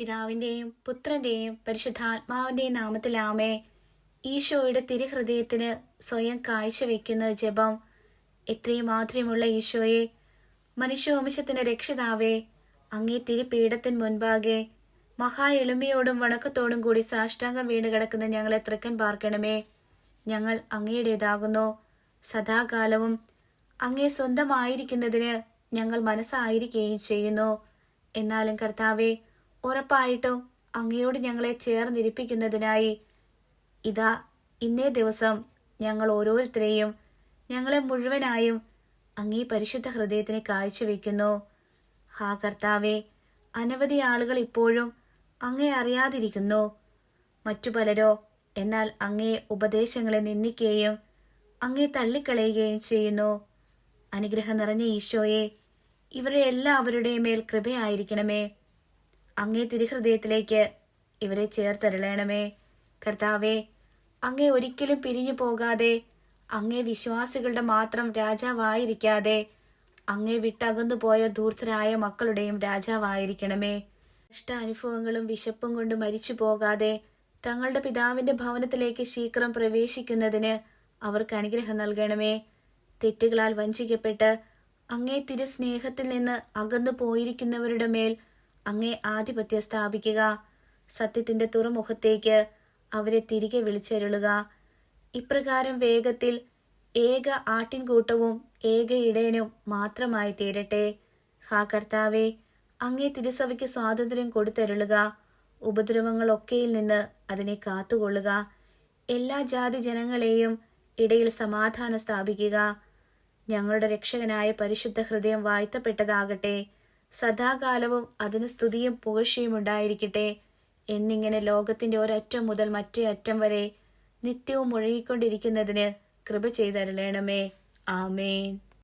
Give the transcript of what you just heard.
പിതാവിന്റെയും പുത്രന്റെയും പരിശുദ്ധാത്മാവിന്റെയും നാമത്തിലാമേ. ഈശോയുടെ തിരുഹൃദയത്തിന് സ്വയം കാഴ്ചവെക്കുന്ന ജപം എത്രയും മാധുര്യമുള്ള ഈശോയെ മനുഷ്യവംശത്തിന്റെ രക്ഷിതാവേ അങ്ങേ തിരുപീഠത്തിന് മുൻപാകെ മഹാ എളിമയോടും വണക്കത്തോടും കൂടി സാഷ്ടാംഗം വീണ് കിടക്കുന്ന ഞങ്ങളെ തൃക്കൻ പാർക്കണമേ. ഞങ്ങൾ അങ്ങയുടേതാകുന്നു. സദാകാലവും അങ്ങേ സ്വന്തമായിരിക്കുന്നതിന് ഞങ്ങൾ മനസ്സായിരിക്കുകയും ചെയ്യുന്നു. എന്നാലും കർത്താവെ ഉറപ്പായിട്ടും അങ്ങയോട് ഞങ്ങളെ ചേർന്നിരിപ്പിക്കുന്നതിനായി ഇതാ ഇന്നേ ദിവസം ഞങ്ങൾ ഓരോരുത്തരെയും ഞങ്ങളെ മുഴുവനായും അങ്ങേ പരിശുദ്ധ ഹൃദയത്തിന് കാഴ്ചവെക്കുന്നു. ഹാ കർത്താവെ അനവധി ആളുകൾ ഇപ്പോഴും അങ്ങേ അറിയാതിരിക്കുന്നു. മറ്റു പലരോ എന്നാൽ അങ്ങേ ഉപദേശങ്ങളെ നിന്ദിക്കുകയും അങ്ങേ തള്ളിക്കളയുകയും ചെയ്യുന്നു. അനുഗ്രഹം നിറഞ്ഞ ഈശോയെ ഇവരുടെ എല്ലാവരുടെയും മേൽ കൃപയായിരിക്കണമേ. അങ്ങേ തിരുഹൃദയത്തിലേക്ക് ഇവരെ ചേർത്തരളയണമേ കർത്താവെ അങ്ങേ ഒരിക്കലും പിരിഞ്ഞു പോകാതെ അങ്ങേ വിശ്വാസികളുടെ മാത്രം രാജാവായിരിക്കാതെ അങ്ങേ വിട്ടകന്നു പോയ ധൂർത്തരായ മക്കളുടെയും രാജാവായിരിക്കണമേ. കഷ്ടാനുഭവങ്ങളും വിശപ്പും കൊണ്ട് മരിച്ചു പോകാതെ തങ്ങളുടെ പിതാവിന്റെ ഭവനത്തിലേക്ക് ശീഘ്രം പ്രവേശിക്കുന്നതിന് അവർക്ക് അനുഗ്രഹം നൽകണമേ. തെറ്റുകളാൽ വഞ്ചിക്കപ്പെട്ട് അങ്ങേ തിരുസ്നേഹത്തിൽ നിന്ന് അകന്നു പോയിരിക്കുന്നവരുടെ മേൽ അങ്ങേ ആധിപത്യം സ്ഥാപിക്കുക. സത്യത്തിന്റെ തുറമുഖത്തേക്ക് അവരെ തിരികെ വിളിച്ചരുളുക. ഇപ്രകാരം വേഗത്തിൽ ഏക ആട്ടിൻകൂട്ടവും ഏക ഇടയനും മാത്രമായി തീരട്ടെ. ഹാ കർത്താവെ അങ്ങേ തിരുസഭയ്ക്ക് സ്വാതന്ത്ര്യം കൊടുത്തരുളുക. ഉപദ്രവങ്ങളൊക്കെയിൽ നിന്ന് അതിനെ കാത്തുകൊള്ളുക. എല്ലാ ജാതി ജനങ്ങളെയും ഇടയിൽ സമാധാനം സ്ഥാപിക്കുക. ഞങ്ങളുടെ രക്ഷകനായ പരിശുദ്ധ ഹൃദയം വാഴ്ത്തപ്പെട്ടതാകട്ടെ. സദാകാലവും അതിന് സ്തുതിയും പുകഴ്ചയും ഉണ്ടായിരിക്കട്ടെ എന്നിങ്ങനെ ലോകത്തിന്റെ ഒരറ്റം മുതൽ മറ്റേ അറ്റം വരെ നിത്യവും ഒഴുകിക്കൊണ്ടിരിക്കുന്നതിന് കൃപ ചെയ്തരലേണമേ ആമേൻ.